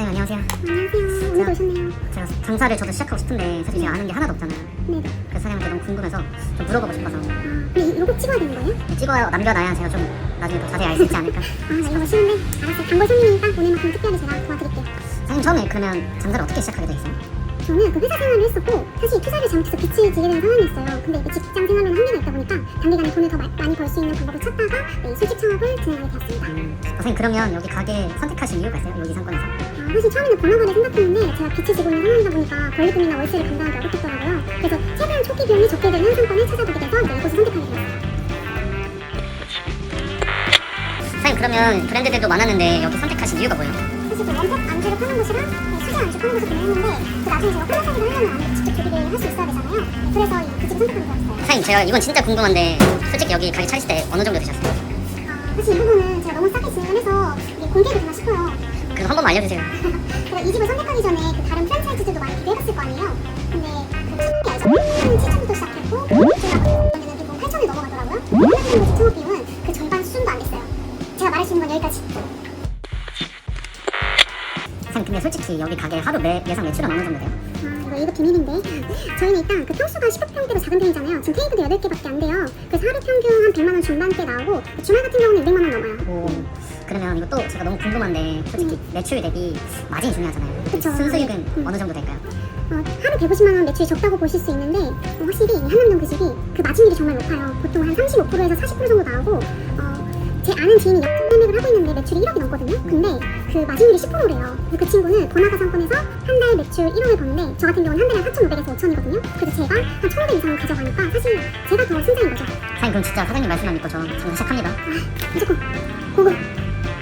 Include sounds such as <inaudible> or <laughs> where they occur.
사장님 안녕하세요. 안녕하세요. 오늘 오셨네요. 제가 장사를 저도 시작하고 싶은데 사실 제가 아는 게 하나도 없잖아요. 네네. 그래서 사장님한테 너무 궁금해서 좀 물어보고 싶어서 아, 근데 이- 이거 찍어야 되는 거예요? 찍어요 남겨놔야 제가 좀 나중에 더 자세히 알 수 있지 않을까. <laughs> 아, 나 이거 쉬운데. 알았어요. 단골 손님이니까 오늘만큼 특별히 제가 도와드릴게요. 사장님 처음에 그러면 장사를 어떻게 시작하게 되셨어요? 저는 그 회사 생활을 했었고 사실 투자를 잘못해서 빚이 지게 되는 상황이었어요. 근데 이제 직장 생활로는 한계가 있다 보니까 단기간에 돈을 더 마- 많이 벌 수 있는 방법을 찾다가 네, 소식 창업을 진행하게 되었습니다. 음, 선생님 그러면 여기 가게 선택하신 이유가 있어요? 여기 상권에서? 아, 사실 처음에는 번화가를 생각했는데 제가 지고 있는 상황이다 보니까 권리금이나 월세를 감당하기 어렵겠더라고요. 그래서 최대한 초기 비용이 적게 되는 상권을 찾아보게 돼서 이제 이곳을 선택하게 되었어요. 사장님 그러면 브랜드들도 많았는데 여기 선택하신 이유가 뭐예요? 사실 그 원팩 안주를 파는 곳이랑 네, 수제 안주 파는 곳을 구매했는데 그 나중에 제가 콜라사기를 하려면 아무래도 직접 조리 비용을 할수 있어야 되잖아요. 네, 그래서 이- 그 집을 선택하게 되었어요. 사장님 제가 이건 진짜 궁금한데 솔직히 여기 가게 차리실 때 어느 정도 드셨어요? 아, 사실 이 부분은 제가 너무 싸게 진행을 해서 이게 공개도 되나 싶어요. 한 번만 알려주세요. <laughs> 제가 이 집을 선택하기 전에 그 다른 프랜차이즈들도 많이 비교해봤을 거 아니에요. 근데 그 아니죠. 7천부터 시작했고 제가 그때는 기본 8천을 넘어가더라고요. 집 창업 비용은 그 절반 수준도 안 됐어요. 제가 말할 수 있는 건 여기까지. 사장님 근데 솔직히 여기 가게 하루 매, 예상 매출은 어느 정도 돼요? 아, 이거 이거 비밀인데 저희는 일단 그 평수가 15평대로 작은 편이잖아요. 지금 테이블도 8개밖에 안 돼요. 그래서 하루 평균 한 100만 원 중반대 나오고 주말 같은 경우는 200만 원 넘어요. 오, 그러면 이것도 제가 너무 궁금한데 솔직히 매출 대비 마진이 중요하잖아요. 그쵸. 순수익은 음. 어느 정도 될까요? 어, 하루 150만 원 매출이 적다고 보실 수 있는데 어, 확실히 이 한남동 그 집이 그 마진율이 정말 높아요. 보통 한 35%에서 40% 정도 나오고 어, 제 아는 지인이 역전 매매를 하고 있는데 매출이 1억이 넘거든요. 근데 그 마진율이 10%래요. 그 친구는 번화가 상권에서 한 달 매출 1억을 버는데 저 같은 경우는 한 달에 4,500에서 5,000이거든요. 그래서 제가 한 1,500 이상을 가져가니까 사실 제가 더 승자인 거죠. 사장님 그럼 진짜 사장님 믿고 저 장사 시작합니다. 무조건